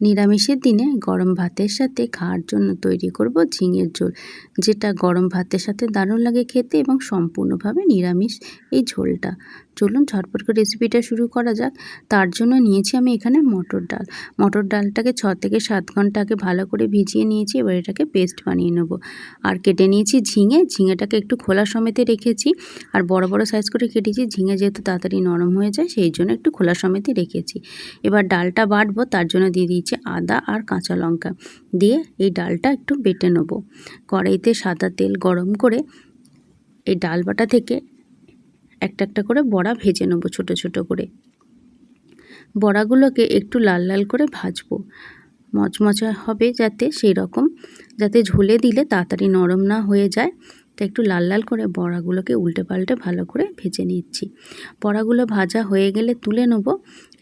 নিরামিষের দিনে গরম ভাতের সাথে খাওয়ার জন্য তৈরি করব ঝিঙের ঝোল, যেটা গরম ভাতের সাথে দারুণ লাগে খেতে এবং সম্পূর্ণভাবে নিরামিষ এই ঝোলটা। চলুন ঝটপট করে রেসিপিটা শুরু করা যাক। তার জন্য নিয়েছি আমি এখানে মটর ডাল। মটর ডালটাকে ছ থেকে সাত ঘণ্টা আগে ভালো করে ভিজিয়ে নিয়েছি, এবার এটাকে পেস্ট বানিয়ে নেব। আর কেটে নিয়েছি ঝিঙে। ঝিঙেটাকে একটু খোলা সমেতে রেখেছি। আর বড় বড় সাইজ করে কেটেছি। ঝিঙে যেহেতু তাড়াতাড়ি নরম হয়ে যায়, সেই জন্য একটু খোলা সমেতে রেখেছি। এবার ডালটা বাটবো, তার জন্য দিয়ে দিয়েছি আদা আর কাঁচা লঙ্কা। দিয়ে এই ডালটা একটু বেটে নেব। কড়াইতে সাদা তেল গরম করে এই ডাল বাটা থেকে একটা একটা করে বড়া ভেজে নেব ছোটো ছোটো করে। বড়াগুলোকে একটু লাল লাল করে ভাজবো। মচমচা হবে যাতে সেই রকম, যাতে ঝোলে দিলে তাড়াতাড়ি নরম না হয়ে যায়। তো একটু লাল লাল করে বড়াগুলোকে উল্টে পাল্টে ভালো করে ভেজে নিচ্ছি। বড়াগুলো ভাজা হয়ে গেলে তুলে নেব,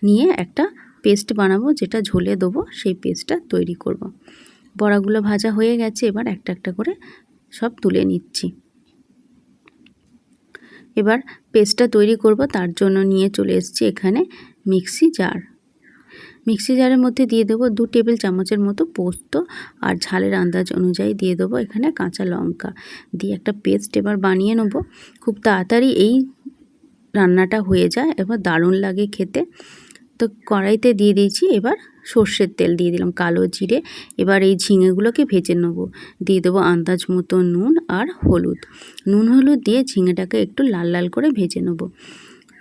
নিয়ে একটা পেস্ট বানাবো যেটা ঝোলে দেবো, সেই পেস্টটা তৈরি করব। বড়াগুলো ভাজা হয়ে গেছে, এবার একটা একটা করে সব তুলে নিচ্ছি। এবার পেস্টটা তৈরি করব, তার জন্য নিয়ে চলে এসেছি এখানে মিক্সি জার। মিক্সি জারের মধ্যে দিয়ে দেবো দু টেবিল চামচের মতো পোস্ত আর ঝালের আন্দাজ অনুযায়ী দিয়ে দেবো এখানে কাঁচা লঙ্কা। দিয়ে একটা পেস্ট এবার বানিয়ে নেব। খুব তাড়াতাড়ি এই রান্নাটা হয়ে যায়, এবার দারুণ লাগে খেতে। তো কড়াইতে দিয়ে দিয়েছি এবার সর্ষের তেল দিয়ে দিলাম কালো জিরে। এবার এই ঝিঙেগুলোকে ভেজে নেব। দিয়ে দেবো আন্দাজ মতো নুন আর হলুদ। নুন হলুদ দিয়ে ঝিঙেটাকে একটু লাল লাল করে ভেজে নেব।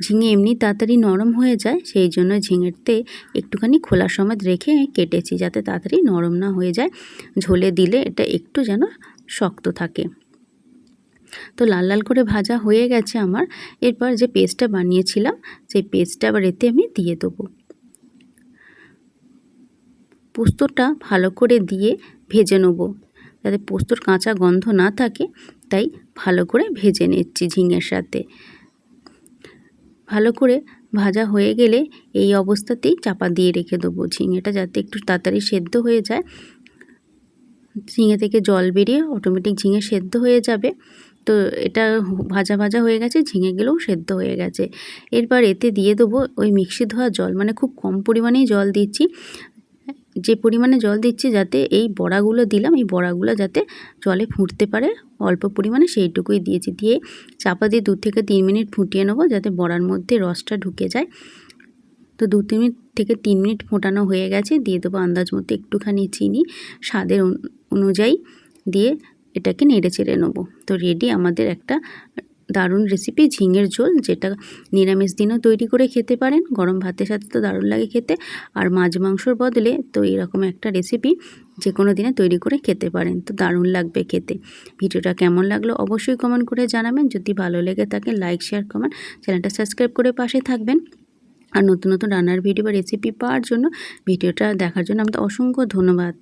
ঝিঙে এমনি তাড়াতাড়ি নরম হয়ে যায়, সেই জন্য ঝিঙেতে একটুখানি খোলা সমেত রেখে কেটেছি যাতে তাড়াতাড়ি নরম না হয়ে যায়। ঝোলে দিলে এটা একটু যেন শক্ত থাকে। তো লাল লাল করে ভাজা হয়ে গেছে আমার। এরপর যে পেস্টটা বানিয়েছিলাম, সেই পেস্টটা আবার এতে আমি দিয়ে দেবো। পোস্তটা ভালো করে দিয়ে ভেজে নেব। যাতে পোস্তর কাঁচা গন্ধ না থাকে, তাই ভালো করে ভেজে নিচ্ছি ঝিঙের সাথে। ভালো করে ভাজা হয়ে গেলে এই অবস্থাতেই চাপা দিয়ে রেখে দেবো ঝিঙেটা যাতে একটু তাড়াতাড়ি সেদ্ধ হয়ে যায়। ঝিঙে থেকে জল বেরিয়ে অটোমেটিক ঝিঙে সেদ্ধ হয়ে যাবে। তো এটা ভাজা ভাজা হয়ে গেছে, ঝিঙেগুলোও সেদ্ধ হয়ে গেছে। এরপর এতে দিয়ে দেবো ওই মিক্সি ধোয়া জল মানে খুব কম পরিমাণেই জল দিচ্ছি। যে পরিমাণে জল দিচ্ছি যাতে এই বড়াগুলো দিলাম, এই বড়াগুলো যাতে জলে ফুটতে পারে, অল্প পরিমাণে সেইটুকুই দিয়েছি। দিয়ে চাপা দিয়ে দু থেকে তিন মিনিট ফুটিয়ে নেব যাতে বড়ার মধ্যে রসটা ঢুকে যায়। তো দু তিন মিনিট থেকে তিন মিনিট ফোটানো হয়ে গেছে, দিয়ে দেবো আন্দাজ মতো একটুখানি চিনি। স্বাদের অনুযায়ী দিয়ে এটাকে নেড়ে চেড়ে নেব। তো রেডি আমাদের একটা দারুণ রেসিপি ঝিঙের ঝোল যেটা নিরামিষ দিনও তৈরি করে খেতে পারেন। গরম ভাতের সাথে তো দারুণ লাগে খেতে। আর মাছ মাংসর বদলে তো এরকম একটা রেসিপি যে কোনো দিনে তৈরি করে খেতে পারেন। তো দারুণ লাগবে খেতে। ভিডিওটা কেমন লাগল অবশ্যই কমেন্ট করে জানাবেন। যদি ভালো লেগে থাকে লাইক শেয়ার কমেন্ট চ্যানেলটা সাবস্ক্রাইব করে পাশে থাকবেন। আর নতুন নতুন রান্নার ভিডিও বা রেসিপি পাওয়ার জন্য ভিডিওটা দেখার জন্য আমাদের অসংখ্য ধন্যবাদ।